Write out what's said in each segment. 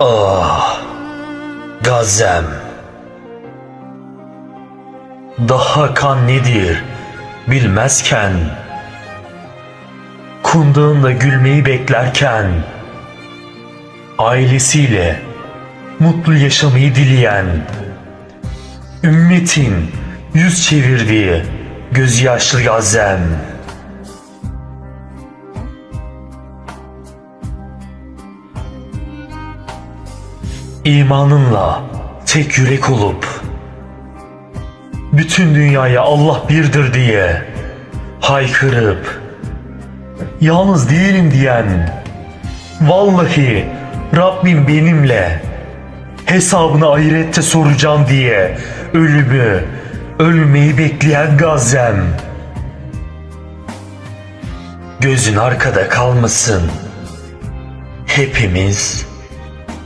Ah, Gazem. Daha kan nedir bilmezken, kundağında gülmeyi beklerken, ailesiyle mutlu yaşamayı dileyen, ümmetin yüz çevirdiği gözyaşlı Gazem. İmanınla tek yürek olup bütün dünyaya Allah birdir diye haykırıp yalnız değilim diyen vallahi Rabbim benimle hesabını ahirette soracağım diye ölümü ölmeyi bekleyen Gazem gözün arkada kalmasın hepimiz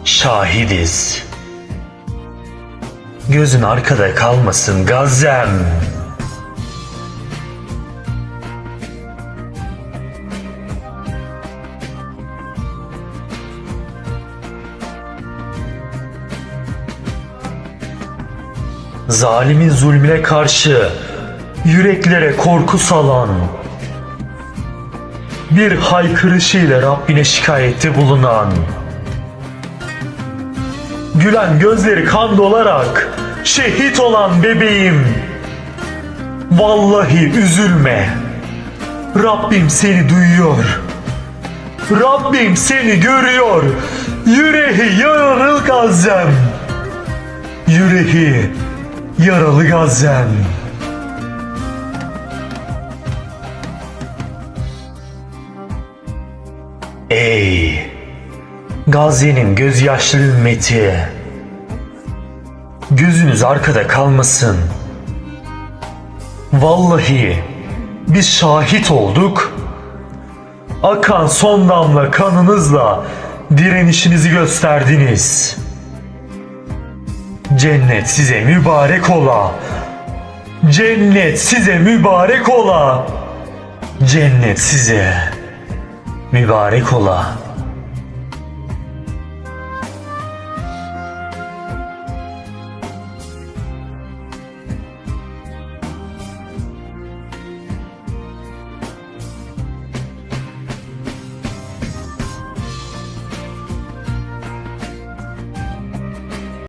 şahidiz. Gözün arkada kalmasın Gazem. Zalimin zulmüne karşı yüreklere korku salan bir haykırışıyla Rabbine şikayette bulunan Gülen gözleri kan dolarak şehit olan bebeğim. Vallahi üzülme. Rabbim seni duyuyor. Rabbim seni görüyor. Yüreği yaralı Gazem. Yüreği yaralı Gazem. Ey Gazi'nin gözyaşlı ümmeti. Gözünüz arkada kalmasın. Vallahi biz şahit olduk. Akan son damla kanınızla direnişinizi gösterdiniz. Cennet size mübarek ola. Cennet size mübarek ola. Cennet size mübarek ola.